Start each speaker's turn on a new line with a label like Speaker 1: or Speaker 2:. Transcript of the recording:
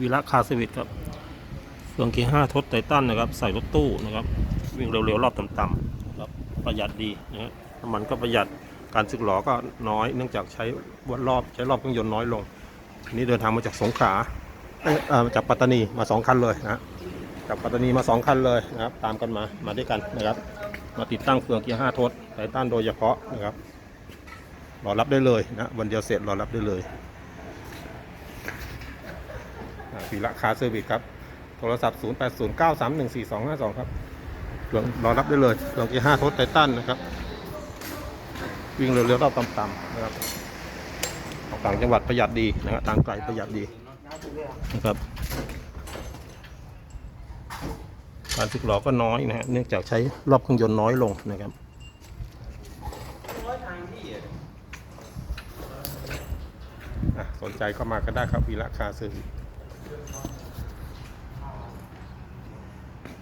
Speaker 1: วีระคาร์เซอร์วิสครับเฟืองเกียร์ห้าทดไททันนะครับ ใส่รถตู้นะครับ วิ่งเร็วๆ รอบต่ำๆครับประหยัดดีนะฮะน้ำมันก็ประหยัดการสึกหลอก็น้อยเนื่องจากใช้วัดรอบใช้รอบเครื่องยนต์น้อยลงอันนี้เดินทางมาจากสงขลาจากปัตตานีมาสองคันเลยนะจากปัตตานีมาสองคันเลยนะครับ ตามกันมามาด้วยกันนะครับ มาติดตั้งเฟืองเกียร์ห้าทดไททันโดยเฉพาะนะครับรอรับได้เลยนะวันเดียวเสร็จรอรับได้เลย อ่าวีระคาร์เซอร์วิสครับ โทรศัพท์ 0 8 0 9 3 1 4 2 5 2 ครับเครื่องรอรับได้เลยเครื่องที่5ทดไททันนะครับ วิ่งเร็วๆรอบต่ำๆนะครับออกต่างจังหวัดประหยัดดีนะครับทางไกลประหยัดดีนะครับการสึกหลอก็น้อยนะฮะเนื่องจากใช้รอบเครื่องยนต์น้อยลงนะครับอะสนใจก็มาก็ได้ครับวีระคาร์เซอ Thank you.